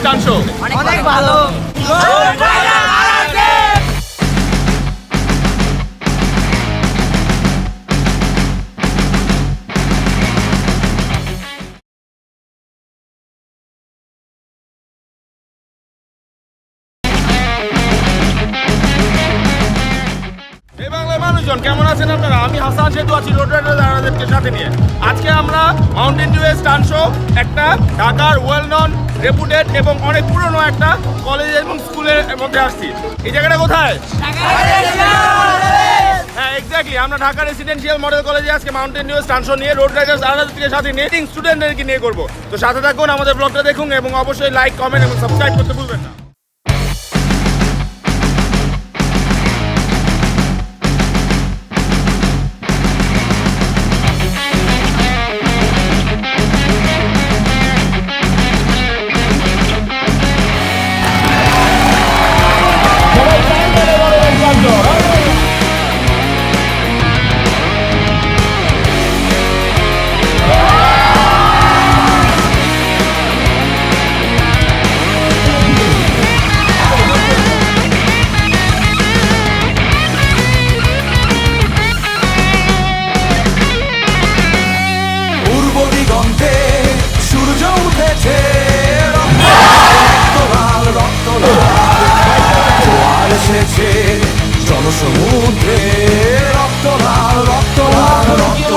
স্টান show. অনেক ভালো। কেমন আছেন আপনারা? আমি হাসান সেতু আছি রোড রাইডারদেরকে সাথে নিয়ে। আজকে আমরা মাউন্টেন ডিউ স্টান শো একটা ঢাকার ওয়েল নন রেপুটেড এবং অনেক পুরনো একটা কলেজ এবং স্কুলের মধ্যে আসছি। এই জায়গাটা কোথায়? হ্যাঁ এক্স্যাক্টলি আমরা ঢাকা রেসিডেন্সিয়াল মডেল কলেজে আজকে মাউন্টেন ডিউ স্টান শো নিয়ে রোড রাইডার্স আলাদাকে সাথে নিয়ে স্টুডেন্টদেরকে নিয়ে করব। তো সাথে থাকুন, আমাদের ব্লগটা দেখুন এবং অবশ্যই লাইক কমেন্ট এবং সাবস্ক্রাইব করতে ভুলবেন না। এসেছে জনসমুদ্রে রক্ত লাল রক্ত লাল রক্ত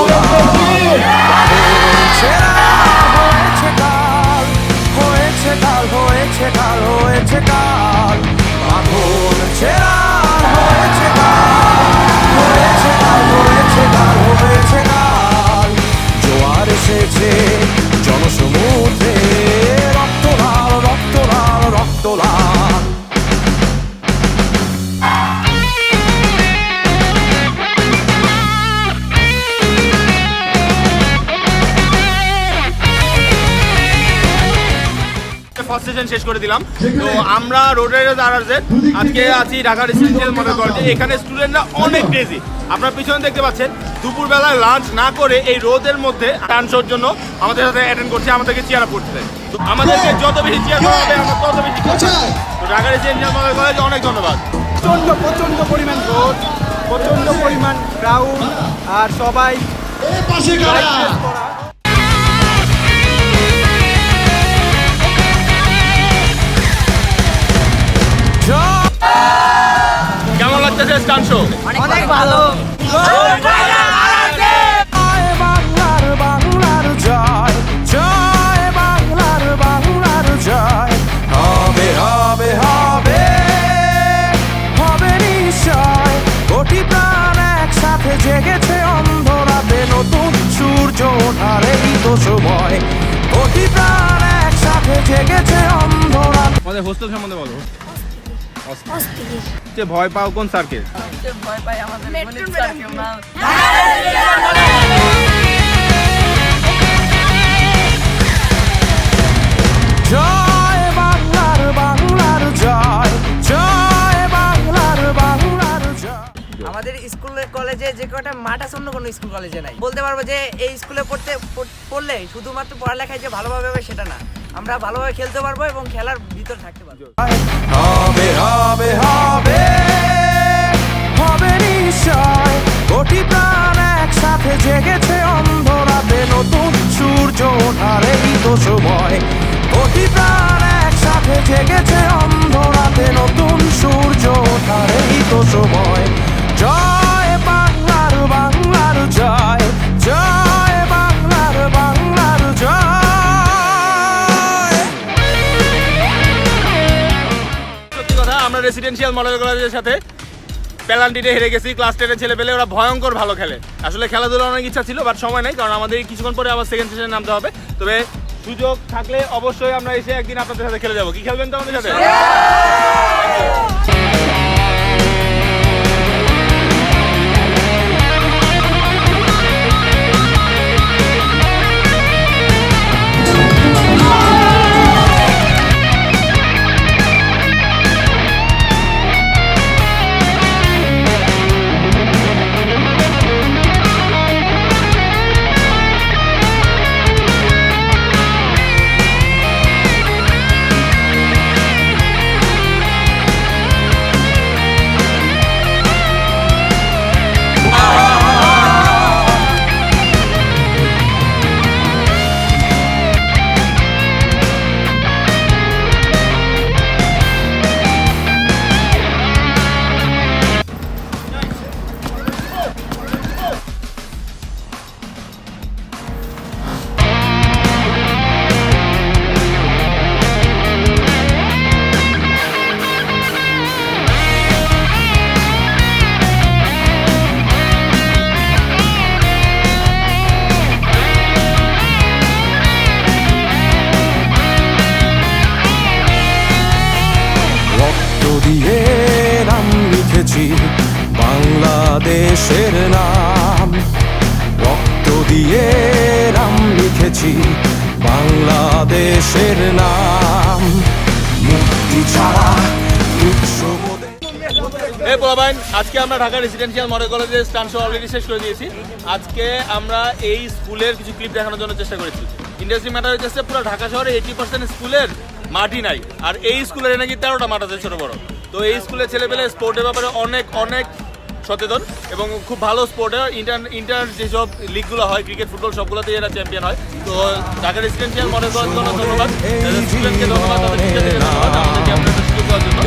হয়েছে হয়েছে হয়েছে হয়েছে হয়েছে ফার্স্ট সেশন শেষ করে দিলাম। তো আমরা রোড রাইডার্স আর আজকে আছি ঢাকা রেসিডেন্সিয়াল মডেল কলেজে এখানে স্টুডেন্টরা অনেক ক্রেজি আপনার পিছনে দেখতে পাচ্ছেন দুপুরবেলায় লাঞ্চ না করে এই রোদের মধ্যে ডান শোর জন্য আমাদের সাথে অ্যাটেন্ড করছে আমাদেরকে চেয়ার আপ করতে তো আমাদেরকে যত বেশি চেয়ার করা হবে আমরা তত বেশি তো ঢাকা রেসিডেন্সিয়াল মডেল কলেজে অনেক ধন্যবাদ। প্রচণ্ড প্রচণ্ড পরিমাণ রোদ প্রচণ্ড পরিমাণ ক্রাউড আর সবাই কেমন লাগতেছে স্টান শো? অনেক ভালো। জয় বাংলার বাংলার জয় জয় বাংলার বাংলার জয়। হবে হবে হবে হবে নিশ্চয়। কোটি প্রাণ একসাথে জেগেছে অন্ধরাতে নতুন সূর্য ওঠার তো সময়। কোটি প্রাণ একসাথে জেগেছে অন্ধরাতে আমাদের হোস্টেল সম্বন্ধে বলো। যে ভয় পাও কোন স্যারকে? ভয় পাই আমাদের গণিত স্যার কেউ না জয় বাংলার বাংলার জয় জয় বাংলার বাংলার জয়। আমাদের স্কুলে কলেজে যে কটা মাঠ আছে অন্য কোনো স্কুল কলেজে নাই। বলতে পারব যে এই স্কুলে পড়তে পড়লে শুধুমাত্র পড়ালেখায় যে ভালোভাবে হবে সেটা না। আমরা ভালোভাবে খেলতে পারব এবং খেলার ভিতর থাকতে পারব। হবে হবে হবে হবে নিশ্চয়। কোটি প্রাণ একসাথে জেগেছে অন্ধরাতে নতুন সূর্য ওঠার এই তো সময়। কোটি প্রাণ একসাথে জেগেছে অন্ধরাতে নতুন সূর্য ওঠার এই তো সময়। রেসিডেন্সিয়াল মডেল কলেজের সাথে পেনাল্টিতে হেরে গেছি ক্লাস টেনের ছেলে পেলে ওরা ভয়ঙ্কর ভালো খেলে। আসলে খেলাধুলার অনেক ইচ্ছা ছিল বাট সময় নেই, কারণ আমাদের কিছুক্ষণ পরে আবার সেকেন্ড সেশনে নামতে হবে। তবে সুযোগ থাকলে অবশ্যই আমরা এসে একদিন আপনাদের সাথে খেলে যাব। কি খেলবেন তো আমাদের সাথে লিখেছি বাংলাদেশের নাম। রক্ত দিয়ে নাম লিখেছি বাংলাদেশের নাম। মুক্তি ছাড়া আজকে আমরা ঢাকা রেসিডেন্সিয়াল মডেল কলেজের স্টান শো অলরেডি শেষ করে দিয়েছি। আজকে আমরা এই স্কুলের কিছু ক্লিপ দেখানোর জন্য চেষ্টা করেছি। ইন্ডাস্ট্রি ম্যাটার হচ্ছে পুরো ঢাকা শহরে এইটি পার্সেন্ট স্কুলের মাটি নাই। আর এই স্কুলের নাকি তেরোটা মাঠ আছে ছোট বড়। তো এই স্কুলের ছেলেপেলে স্পোর্টের ব্যাপারে অনেক অনেক সচেতন এবং খুব ভালো স্পোর্টে ইন্টার ইন্টার যেসব লিগগুলো হয় ক্রিকেট ফুটবল সবগুলোতে এরা চ্যাম্পিয়ন হয়। তো ঢাকা রেসিডেন্সিয়াল করার জন্য ধন্যবাদ। স্টুডেন্টকে ধন্যবাদ, তাদের ধন্যবাদ। সুযোগ দেওয়ার জন্য।